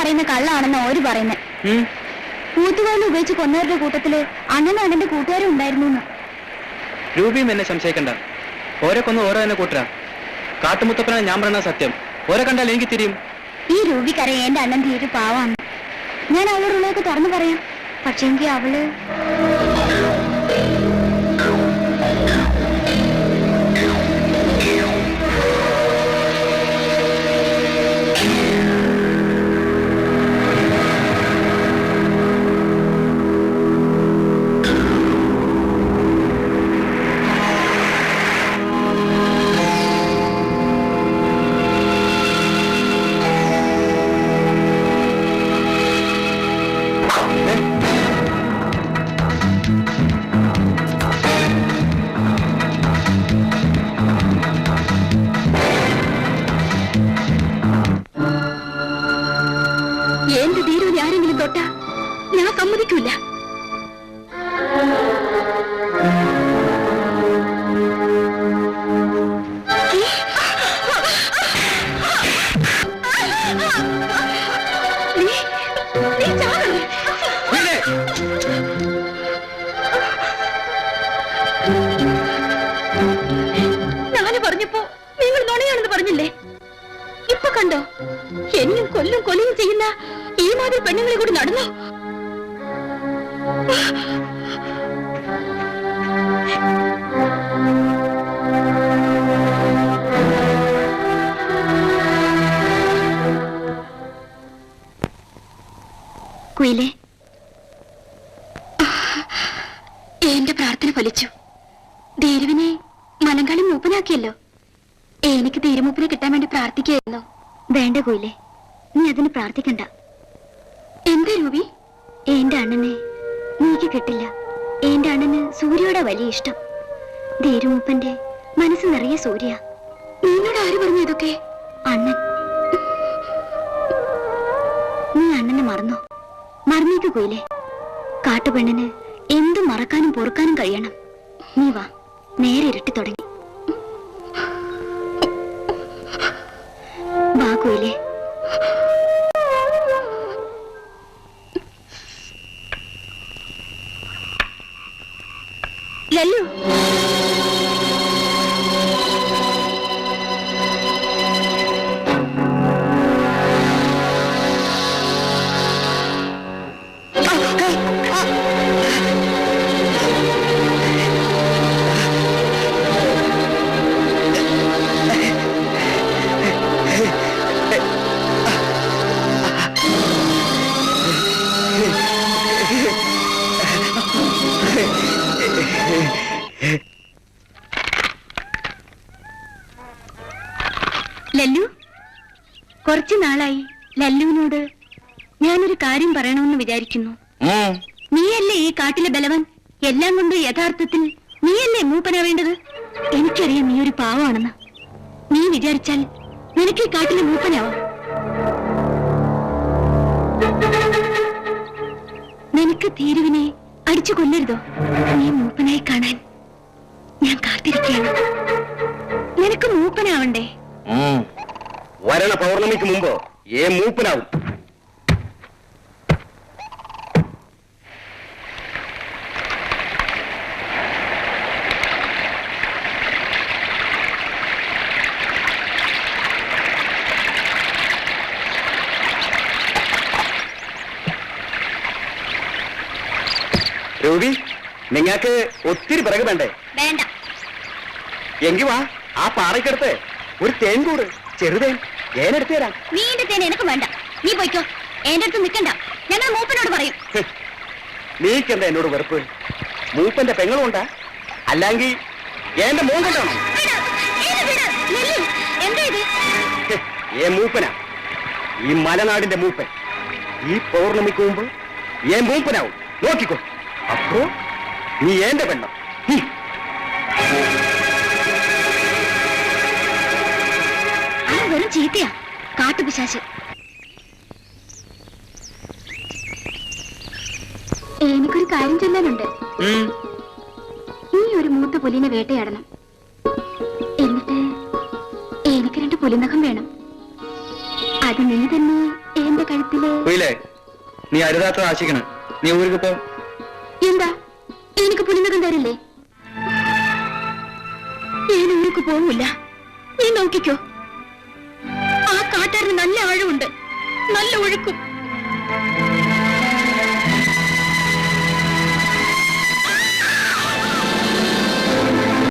പറയുന്ന കള്ളാണെന്ന് ഓര് പറയുന്നത് ഉം. കൂത്തുകാലിൽ ഉപയോഗിച്ച് കൊന്നവരുടെ കൂട്ടത്തിൽ അണ്ണനും അണ്ണന്റെ കൂട്ടുകാരും ഉണ്ടായിരുന്നു രൂപിയും എന്നെ സംശയിക്കണ്ട. ഓരോ കൊന്ന് ഓരോ എന്നെ കൂട്ടരാ. കാട്ടുമുത്തപ്പനാണ് ഞാൻ പറഞ്ഞ സത്യം. ഓരോ കണ്ടാൽ എനിക്ക് തിരിയും. ഈ രൂപിക്കറിയാം എന്റെ അണ്ണൻ തീരെ പാവാണ്. ഞാൻ അവളോടുള്ളതൊക്കെ തുറന്നു പറയാം. പക്ഷെ എങ്കിൽ അവൾ തീരുവിനെ ആരെങ്കിലും തൊട്ടാ ഞാൻ സമ്മതിക്കൂല. ഞാൻ പറഞ്ഞപ്പോ നിങ്ങൾ നുണയാണെന്ന് പറഞ്ഞില്ലേ? ഇപ്പൊ കണ്ടോ? എന്നും കൊല്ലും കൊല്ലും ചെയ്യുന്ന ഈ മാതിരി പെണ്ണുങ്ങളെ കൂടി നടന്നു? എന്റെ പ്രാർത്ഥന ഫലിച്ചു. ധീരുവിനെ മലങ്കാളി മൂപ്പനാക്കിയല്ലോ. എനിക്ക് തീരുമൂപ്പിനെ കിട്ടാൻ വേണ്ടി പ്രാർത്ഥിക്കുകയായിരുന്നു. വേണ്ട കുയിലെ നീ അതിന് പ്രാർത്ഥിക്കണ്ട. എന്താ രൂപി? എന്റെ അണ്ണനെ നീക്ക് കിട്ടില്ല. എന്റെ അണ്ണന് സൂര്യയോടെ വലിയ ഇഷ്ടം. ധീരുമൂപ്പന്റെ മനസ്സ് നിറയെ സൂര്യ. നിന്നോട് ആര് പറഞ്ഞു ഇതൊക്കെ? അണ്ണൻ. നീ അണ്ണനെ മറന്നോ? മറന്നേക്ക് കോയിലെ. കാട്ടുപെണ്ണിന് എന്തും മറക്കാനും പൊറുക്കാനും കഴിയണം. നീ വാ. നേരെ ഇരട്ടി തുടങ്ങി. വാ കോയിലേ. ലല്ലു ലല്ലു കുറച്ചു നാളായി ലല്ലുവിനോട് ഞാനൊരു കാര്യം പറയണമെന്ന് വിചാരിക്കുന്നു. നീയല്ലേ ഈ കാട്ടിലെ ബലവൻ? എല്ലാം കൊണ്ട് യഥാർത്ഥത്തിൽ നീയല്ലേ മൂപ്പനാവേണ്ടത്? എനിക്കറിയാം നീ ഒരു പാവമാണെന്ന് നീ വിചാരിച്ചാൽ നിനക്ക് ഈ കാട്ടിലെ മൂപ്പനാവാം. നിനക്ക് തീരുവിനെ അടിച്ചു കൊല്ലരുതോ? നീ മൂപ്പനായി കാണാൻ. ഞാൻ. വരണ പൗർണമിക്ക് മുമ്പ്? ഏ മൂപ്പനാവും. രൂപി? നിങ്ങക്ക് ഒത്തിരി പിറകു വേണ്ടേ? വേണ്ട. എങ്കി വാ ആ പാറയ്ക്കടുത്ത് ഒരു തേൻ കൂട് ചെറുതേൻ ഏനെടുത്തു തരാം. നീന്റെ തേൻ എനിക്ക് വേണ്ട. നീ പോയിക്കോ. എന്റെ അടുത്ത് നിൽക്കണ്ട ഞങ്ങൾ മൂപ്പനോട് പറയും. നീക്കണ്ട നീക്കെന്താ എന്നോട് വെറുപ്പ്? മൂപ്പന്റെ പെങ്ങളും ഉണ്ടാ? അല്ലെങ്കിൽ എന്റെ മോൻ കൊണ്ടാണോ ഏ മൂപ്പനാ? ഈ മലനാടിന്റെ മൂപ്പൻ. ഈ പൗർണമിക്ക് മുമ്പ് ഏ മൂപ്പനാവും. നോക്കിക്കോ. അപ്പോ നീ എന്റെ പെണ്ണ? ചീത്തയാ. കാട്ടുപിശാശ് എനിക്കൊരു കാര്യം ചൊല്ലാനുണ്ട്. നീ ഒരു മൂത്ത പുലിനെ വേട്ടയാടണം. എന്നിട്ട് എനിക്ക് രണ്ട് പുലിനഖം വേണം. അത് നീ തന്നെ എന്റെ കഴുത്തിൽ? നീ അരുതാത്ത ആശിക്കണം. നീ ഊരിപ്പോ എന്താ? എനിക്ക് പുലിനകം തരില്ലേ? ഏത് ഊർക്ക് പോവില്ല നീ നോക്കിക്കോ. ആ കാട്ടാറിന് നല്ല ആഴമുണ്ട്. നല്ല ഒഴുക്കും.